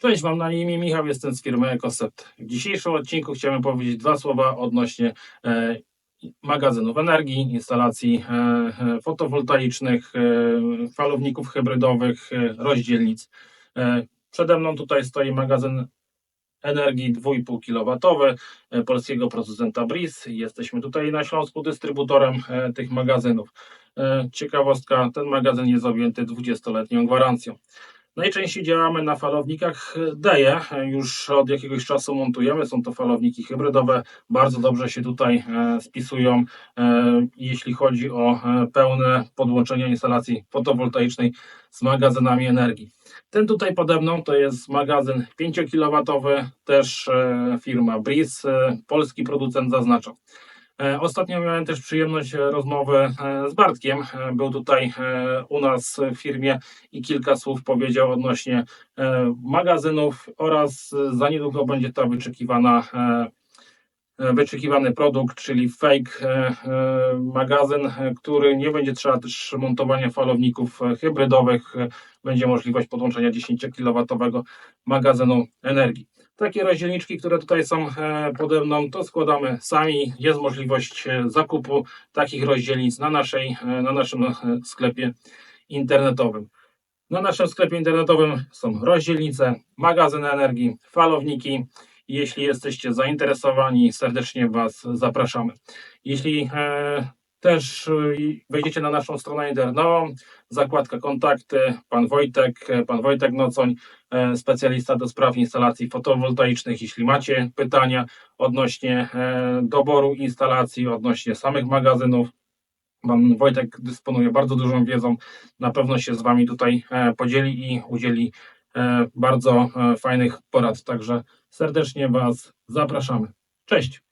Cześć, mam na imię Michał, jestem z firmy EcoSet. W dzisiejszym odcinku chciałem powiedzieć dwa słowa odnośnie e, magazynów energii, instalacji e, e, fotowoltaicznych, e, falowników hybrydowych, e, rozdzielnic. E, przede mną tutaj stoi magazyn energii 2,5 kW e, polskiego producenta BRIS. Jesteśmy tutaj na Śląsku dystrybutorem e, tych magazynów. E, ciekawostka, ten magazyn jest objęty 20-letnią gwarancją. Najczęściej działamy na falownikach DEE, już od jakiegoś czasu montujemy, są to falowniki hybrydowe, bardzo dobrze się tutaj e, spisują, e, jeśli chodzi o e, pełne podłączenie instalacji fotowoltaicznej z magazynami energii. Ten tutaj pode mną to jest magazyn 5 kW, też firma BRIS, e, polski producent zaznaczał. E, Ostatnio miałem też przyjemność e, rozmowy e, z Bartkiem. Był tutaj u nas w firmie i kilka słów powiedział odnośnie magazynów oraz za niedługo będzie ta wyczekiwana wyczekiwany produkt, czyli fake e, e, magazyn, e, który nie będzie trzeba też montowania falowników e, hybrydowych, e, będzie możliwość podłączenia 10 kW magazynu energii. Takie rozdzielniczki, które tutaj są e, pode mną, to składamy sami. Jest możliwość e, zakupu takich rozdzielnic na, naszej, e, na naszym e, sklepie internetowym. Na naszym sklepie internetowym są rozdzielnice, magazyn energii, falowniki. Jeśli jesteście zainteresowani, serdecznie Was zapraszamy. Jeśli e, też e, wejdziecie na naszą stronę internetową, zakładka kontakty, pan Wojtek, e, pan Wojtek Nocoń, specjalista do spraw instalacji fotowoltaicznych. Jeśli macie pytania odnośnie doboru instalacji, odnośnie samych magazynów, pan Wojtek dysponuje bardzo dużą wiedzą, na pewno się z Wami tutaj podzieli i udzieli bardzo e, fajnych porad. Także serdecznie Was zapraszamy. Cześć!